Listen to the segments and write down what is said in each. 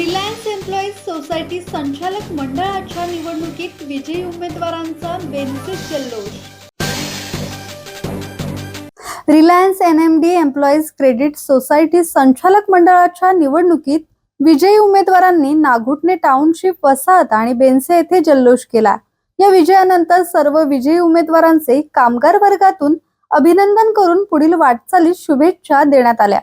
Employees society संचालक मंडळाच्या निवडणुकीत विजयी उमेदवारांचा बेनसेस जल्लोष. Reliance N M D employees credit society संचालक मंडळाच्या निवडणुकीत विजयी उमेदवारांनी नागुटणे टाउनशिप वसाहत आणि बेनसे येथे जल्लोष केला. या विजयानंतर सर्व विजयी उमेदवारांचे कामगार वर्गातून अभिनंदन करून पुढील वाटचालीस शुभेच्छा देण्यात आल्या.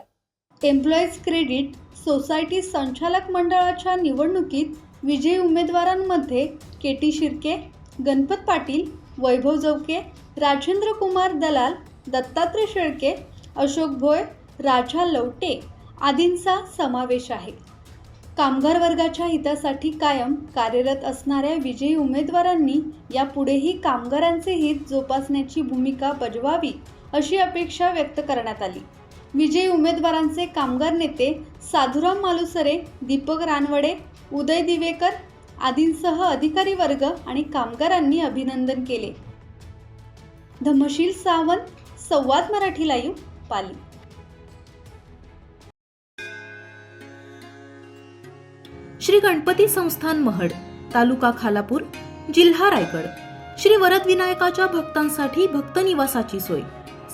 एम्प्लॉईज क्रेडिट सोसायटी संचालक मंडळाच्या निवडणुकीत विजयी उमेदवारांमध्ये के टी शिर्के गणपत पाटील वैभव जवके राजेंद्र कुमार दलाल दत्तात्रय शेळके अशोक भोय राजा लवटे आदींचा समावेश आहे. कामगार वर्गाच्या हितासाठी कायम कार्यरत असणाऱ्या विजयी उमेदवारांनी यापुढेही कामगारांचे हित जोपासण्याची भूमिका बजवावी अशी अपेक्षा व्यक्त करण्यात आली. विजयी उमेदवारांचे कामगार नेते साधुराम मालुसरे दीपक रानवडे उदय दिवेकर आदींसह अधिकारी वर्ग आणि कामगारांनी अभिनंदन केले. धमशील सावंत संवाद मराठी लाईव्ह पाली. श्री गणपती संस्थान महड तालुका खालापूर जिल्हा रायगड. श्री वरदविनायकाच्या भक्तांसाठी भक्त निवासाची सोय.